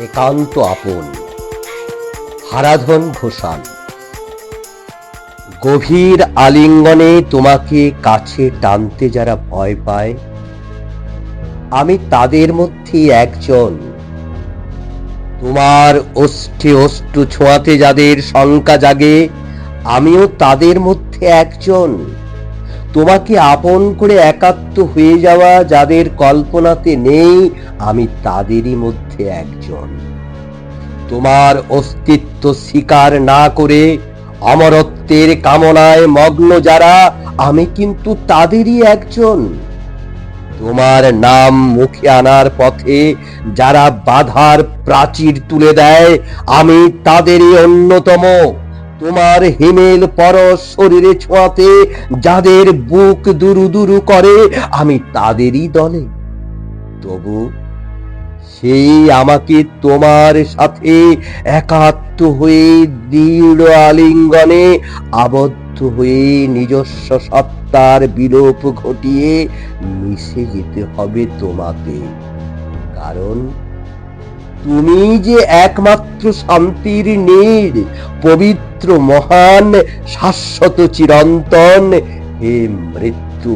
একান্ত আপন। হারাধন ঘোষাল। গভীর আলিঙ্গনে তোমাকে কাছে টানতে যারা ভয় পায়, আমি তাদের মধ্যে একজন। তোমার অষ্ঠে অষ্ট ছোঁয়াতে যাদের শঙ্কা জাগে, আমিও তাদের মধ্যে একজন। তোমাকে আপন করে একাত্ম হয়ে যাওয়া যাদের কল্পনাতে নেই, আমি তাদেরই মধ্যে একজন। তোমার অস্তিত্ব স্বীকার না করে অমরত্বের কামনায় মগ্ন যারা, আমি কিন্তু তাদেরই একজন। তোমার নাম মুখে আনার পথে যারা বাধার প্রাচীর তুলে দেয়, আমি তাদেরই অন্যতম। তোমার হিমেল পরশ শরীরে ছোঁয়াতে যাদের বুক দুরু দুরু করে, আমি তাদেরই দলে। তবু সেই আমাকে তোমার সাথে একাত্ম হয়ে দৃঢ় আলিঙ্গনে আবদ্ধ হয়ে নিজস্ব সত্তার বিলোপ ঘটিয়ে মিশে যেতে হবে তোমাকে। কারণ তুমি যে একমাত্র শান্তির নীড় পবিত্র মহান শাশ্বত চিরন্তন হে মৃত্যু।